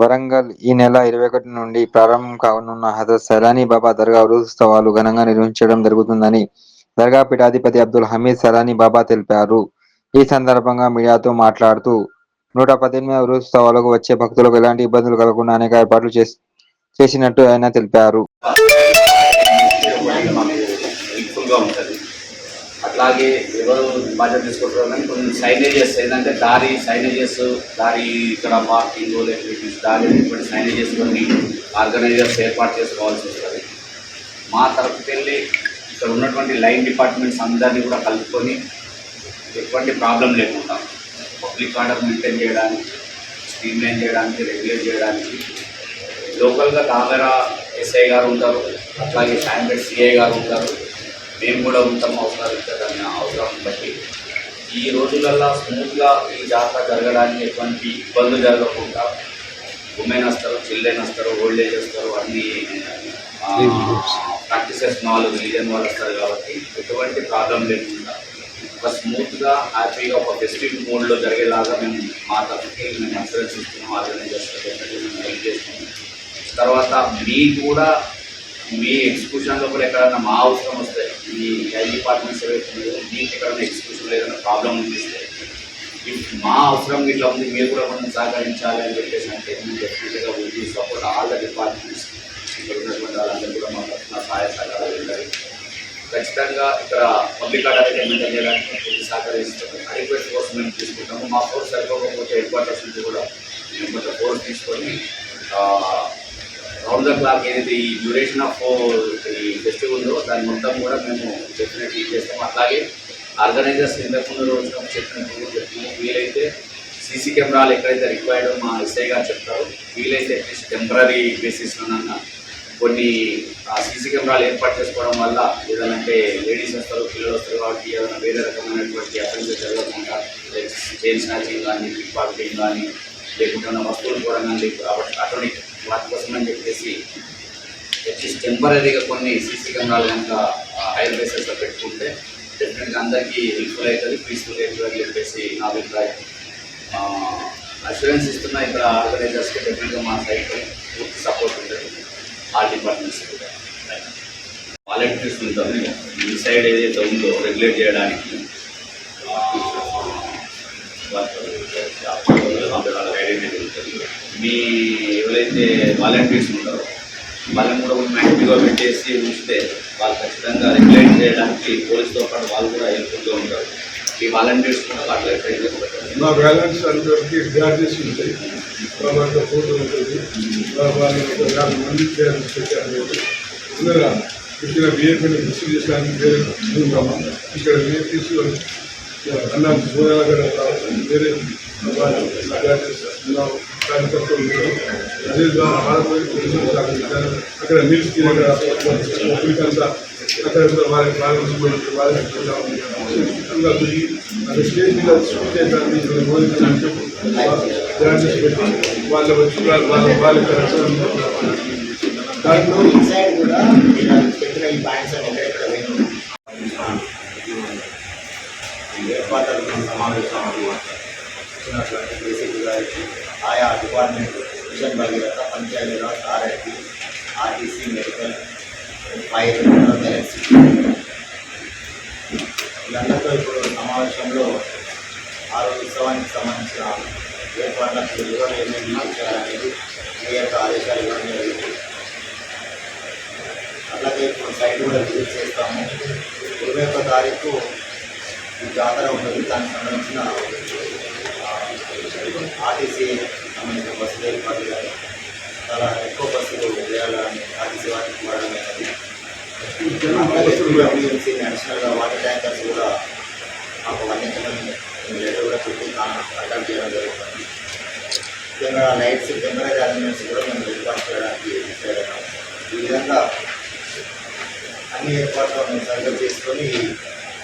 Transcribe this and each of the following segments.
వరంగల్ ఈ నెల ఇరవై ఒకటి నుండి ప్రారంభం కానున్న హజరత్ సలానీ బాబా దర్గా ఉత్సవాలు ఘనంగా నిర్వహించడం జరుగుతుందని దర్గా పీఠాధిపతి అబ్దుల్ హమీద్ సలానీ బాబా తెలిపారు. ఈ సందర్భంగా మీడియాతో మాట్లాడుతూ నూట పద్దెనిమిది ఉత్సవాలకు వచ్చే భక్తులకు ఎలాంటి ఇబ్బందులు కలగకుండా అనేక ఏర్పాట్లు చేసినట్టు ఆయన తెలిపారు. అలాగే అట్లాగే ఎవరు బాధ్యత తీసుకుంటారో కానీ కొన్ని సైనేజెస్ ఏంటంటే దారి సైనేజెస్ దారి ఇక్కడ పార్కింగ్ లేకపోతే దారి ఇటువంటి సైనేజెస్ కొన్ని ఆర్గనైజర్స్ ఏర్పాటు చేసుకోవాల్సి వస్తుంది. మా తరఫుకి వెళ్ళి ఇక్కడ ఉన్నటువంటి లైన్ డిపార్ట్మెంట్స్ అందరినీ కూడా కలుపుకొని ఎటువంటి ప్రాబ్లం లేకుండా పబ్లిక్ ఆర్డర్ మెయింటైన్ చేయడానికి స్ట్రీమ్ లైన్ చేయడానికి రెగ్యులేట్ చేయడానికి లోకల్గా దామెరా ఎస్ఐ గారు ఉంటారు అట్లాగే శాంపెట్ సిఐ గారు ఉంటారు. మేము కూడా ఉంటాం అవసరాలు దాని అవసరం బట్టి. ఈ రోజులల్లో స్మూత్గా ఈ జాతర జరగడానికి ఎటువంటి ఇబ్బందులు జరగకుండా ఉమెన్ వస్తారు చిల్డ్రన్ వస్తారు ఓల్డ్ ఏజ్ వస్తారు అన్ని ప్రాక్టీసెస్ వాళ్ళు రిలీజన్ వాళ్ళు వస్తారు కాబట్టి ఎటువంటి ప్రాబ్లం లేకుండా ఒక స్మూత్గా హ్యాపీగా ఒక ఫెస్టివ్ మోడ్లో జరిగేలాగా మేము మా తరఫుకి మేము అన్సూరెన్స్ ఇస్తున్నాం ఆర్గనైజర్స్ మేము హెల్ప్ చేస్తున్నాం. తర్వాత మీకు కూడా మీ ఎగ్జిక్యూషన్ లోపల ఎక్కడన్నా మా అవసరం వస్తే మీ హెల్త్ డిపార్ట్మెంట్స్ ఏవైతే మీకు ఎక్కడన్నా ఎగ్జిక్యూషన్లో ఏదైనా ప్రాబ్లం అనిపిస్తే మా అవసరం ఇట్లా ఉంది మీరు కూడా కొంచెం సహకరించాలి అని చెప్పేసి అంటే మేము డెఫినెట్గా ఉంది సపోర్ట్ ఆల్ ద డిపార్ట్మెంట్స్ ఇక్కడ ఉన్నటువంటి వాళ్ళందరూ కూడా మా తరఫున సహాయ సహకారాలు ఉంటాయి. ఖచ్చితంగా ఇక్కడ పబ్లిక్ ఆర్డర్ మెయింటైన్ చేయడానికి మేము పూర్తి సహకరిస్తాము అడిక్వేట్ ఫోర్స్ మేము తీసుకుంటాము. మా ఫోర్స్ సరిపోకపోతే హెడ్ క్వార్టర్స్ నుంచి కూడా మేము కొంచెం ఫోర్స్ తీసుకొని అవుట్ ద క్లాక్ ఏదైతే ఈ డ్యూరేషన్ ఆఫ్ uh, ఈ ఫెస్టివల్ ఉందో దాని మొత్తం కూడా మేము డెఫినెట్లీ చేస్తాము అట్లాగే ఆర్గనైజర్స్ ఇంతకుముందు రోజున చెప్పినట్టు చెప్తున్నాము వీలైతే సీసీ కెమెరాలు ఎక్కడైతే రిక్వైర్డో మా ఎస్ఐ గారు చెప్తారు. వీలైతే అట్లీస్ట్ టెంపరీ బేసిస్లోనన్నా కొన్ని సీసీ కెమెరాలు ఏర్పాటు చేసుకోవడం వల్ల ఏదంటే లేడీస్ వస్తారు పిల్లలు వస్తారు కాబట్టి ఏదైనా వేరే రకమైనటువంటి అఫెన్సెస్ జరగకుండా చైన్ స్నాచింగ్ కానీ పిక్ పాకెటింగ్ కానీ లేకుంటే వస్తువులు కూడా కానీ కాబట్టి అటువంటి వాటి అని చెప్పేసి అట్లీస్ట్ టెంపరీగా కొన్ని సీసీ కెమెరాలు కనుక హైర్ బేసెస్లో పెట్టుకుంటే డెఫినెట్గా అందరికీ హెల్ప్ఫుల్ అవుతుంది పీస్ఫుల్ అవుతుంది అని చెప్పేసి నా అభిప్రాయం అష్యూరెన్స్ ఇస్తున్న ఇక్కడ ఆర్గనైజర్స్కి డెఫినెట్గా మా సైడ్ పూర్తి సపోర్ట్ ఉంటుంది ఆల్ డిపార్ట్మెంట్స్ కూడా వాలంటీర్స్ ఉంటారు ఈ సైడ్ ఏదైతే ఉందో రెగ్యులేట్ చేయడానికి గైడెన్స్ ఉంటుంది మీ ఎవరైతే వాలంటీర్స్ ఉంటారో వాళ్ళని కూడా కొంచెం యాక్టివ్గా పెట్టేసి ఉంచితే వాళ్ళు ఖచ్చితంగా రెగ్యులేట్ చేయడానికి పోలీసుతో పాటు వాళ్ళు కూడా హెల్ప్ఫుల్గా ఉంటారు. ఈ వాలంటీర్స్ కూడా అట్లా ట్రైన్ చేస్తారు మా బ్యాలెన్స్ అందరికీ చార్జెస్ ఉంటాయి మా ఫోటో ఉంటుంది. వాళ్ళకి యాభై మంది పేరెంట్స్ పెట్టారు ఇక్కడ బిఏపీని రిసీవ్ చేసడానికి వేరే ఉన్నాము ఇక్కడ అన్న అన్నానికి వేరే కార్యకర్తలు ఉన్నారు అదే ద్వారా అక్కడ అక్కడ వారికి వాళ్ళకి వాళ్ళకి అది స్టేజ్ మీద చేయడానికి పెట్టి వాళ్ళ వచ్చి వాళ్ళ వాళ్ళ దాంట్లో ఈ ఏర్పాట్ల సమావేశం వచ్చినటువంటి బేసిక్ గారికి ఆయా department mission Bhagiratha Panchayati Raj RIT RTC medical fire electricity వీళ్ళందరితో ఇప్పుడు సమావేశంలో ఆ రోజు ఉత్సవానికి సంబంధించిన ఏర్పాట్లకు విలువలు ఏమేమి చేయాలనేది మీ యొక్క ఆదేశాలు ఇవ్వడం జరిగింది అలాగే ఇప్పుడు సైట్ కూడా విజిట్ చేస్తాము ఇరవై ఒక్క తారీఖు ఈ జాతర ఉంటుంది దానికి సంబంధించిన ఆర్టీసీ సంబంధించిన బస్సులు ఏర్పాటు కానీ చాలా ఎక్కువ బస్సులు వేయాలని ఆర్టీసీ వారికి కోరడం అనేది అలాగే నేషనల్గా వాటర్ ట్యాంకర్స్ కూడా మాకు వర్ణించమని లెటర్ కూడా చెప్పి అటాక్ చేయడం జరుగుతుంది. ముఖ్యంగా లైట్స్ టెంపరీ అరేంజ్మెంట్స్ కూడా మేము ఏర్పాటు చేయడానికి ఈ విధంగా అన్ని ఏర్పాట్లు మేము సరిగ్గా చేసుకొని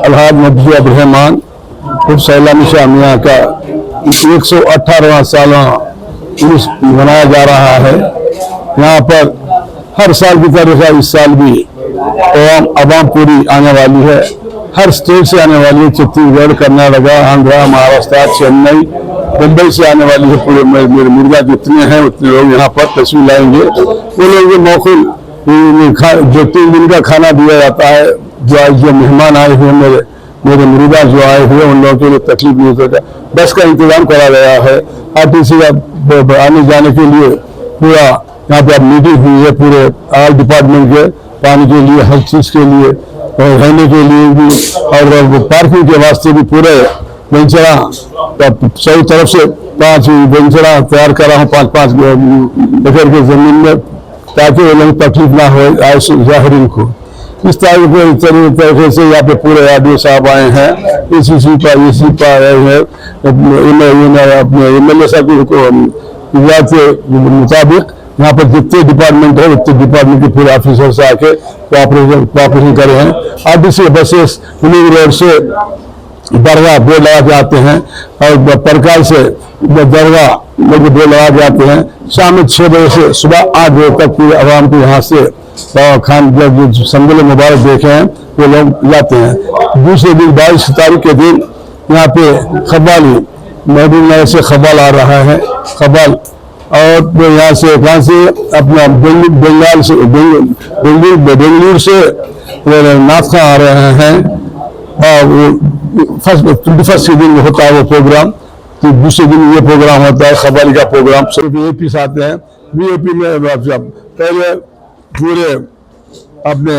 अलहाज मफजू अब्रहमान सैलानी शाह मियाँ का एक सौ अठारहवा साल मनाया जा रहा है। यहाँ पर हर साल की तरह इस साल भी अवाम अवाम पूरी आने वाली है। हर स्टेट से आने वाली है, छत्तीसगढ़, कर्नाटका, आंध्रा, महाराष्ट्र, चेन्नई, मुंबई से आने वाली है। पूरे मेरे मेरे मुर्गा जितने हैं, उतने लोग यहाँ पर तस्वीर लाएँगे। वो लोग मौकुल खा- जो तीन दिन का खाना दिया जाता है। जो जो मेहमान आए हुए, मेरे मेरे मुर्गा जो आए हुए, उन लोगों के लिए तकलीफ़ नहीं होता। बस का इंतज़ाम करा गया है। आरटीसी का ब- ब- आने जाने के लिए पूरा, यहाँ पे अब मीटिंग हुई है पूरे आल डिपार्टमेंट के, पानी के लिए, हर चीज़ के लिए, और रहने के लिए भी, और पार्किंग के वास्ते भी पूरे वेंचरा सही तरफ़ से पाँच वेंचरा तैयार करा हूँ पाँच पाँच एकड़ के ज़मीन में। ताकि वो लोग तकलीफ़ ना हो जाहिरीन को। इस तरह के तरी- तरीके से यहाँ पे पूरे आरडीओ साहब आए हैं। एसीसी पर एसी पर आए हैं। अपने एम एल ए साहब को के मुताबिक यहाँ पर जितने डिपार्टमेंट है, उतने डिपार्टमेंट के पूरे ऑफिसर से आके कोऑपरेशन कोऑपरेशन करे हैं। आरटीसी बसेस, पुलिस रोड से दरगाह बोर्ड लगा के आते हैं और प्रकार से दरगाह लोग बोर्ड लगा के आते हैं। शाम में छह बजे से सुबह आठ बजे तक पूरे आवाम को यहाँ से बाबा खान जो संगल मुबारक देखे हैं, वो लोग जाते हैं। दूसरे दिन बाईस तारीख के दिन यहाँ पे खबाली महबूब नगर से खबाल आ रहा है खबाल और तो यहाँ से कहाँ से अपना बेंग- बंगाल से बेंगलुरु से नाथखा आ रहे हैं। फ़र्स्ट ट्वेंटी फ़र्स्ट दिन होता है वो प्रोग्राम तो दूसरे दिन ये प्रोग्राम होता है खबाली का प्रोग्राम सिर्फ़ ए पी आते हैं वीएपी में पहले पूरे अपने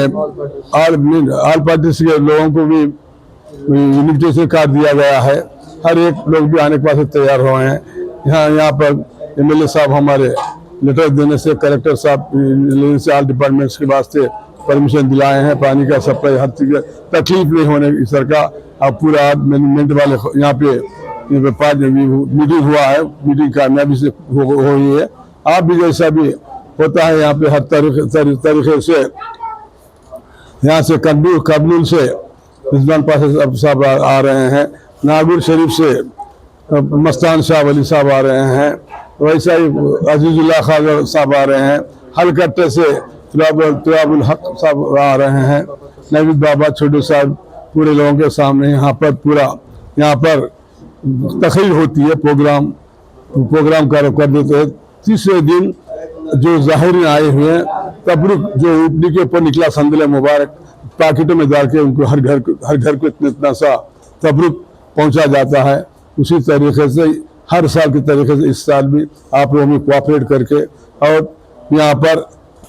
आल पार्टी के लोगों को भी इन्विटेशन कार्ड दिया गया है हर एक लोग भी आने के पास तैयार हुए हैं यहाँ यहाँ पर एमएलए साहब हमारे लेटर देने से कलेक्टर साहब से आल डिपार्टमेंट्स के वास्ते परमिशन दिलाए हैं पानी का सप्लाई हर चीज़ तकलीफ़ नहीं होने की सर का अब पूरा मैनेजमेंट वाले यहाँ पे पाँच मीटिंग हुआ है मीटिंग कामयाबी से हो हो रही है। आप भी जैसा भी होता है यहाँ पे हर तरीके तरी- तरीके से यहाँ से कबूल कबूल से रिजवान पासा साहब आ, आ रहे हैं। नागुर शरीफ से मस्तान शाह वली साहब आ रहे हैं। वैसा ही अजीजुल्ला खान साहब आ रहे हैं। हलकट्टे से तुराबुल हक साहब आ रहे हैं। नवीद बाबा छोटू साहब पूरे लोगों के सामने यहाँ पर पूरा यहाँ पर तकरीर होती है प्रोग्राम। प्रोग्राम कर कर देते हैं। तीसरे दिन जो ज़ाहिर आए हुए हैं, तबरुक जो ऊपरी के ऊपर निकला संदल मुबारक, पैकेटों में डाल उनको हर घर हर घर को इतना इतना सा तबरुक पहुँचा जाता है। उसी तरीके से हर साल के तरीके से इस साल भी आप लोगों में कोऑपरेट करके और यहाँ पर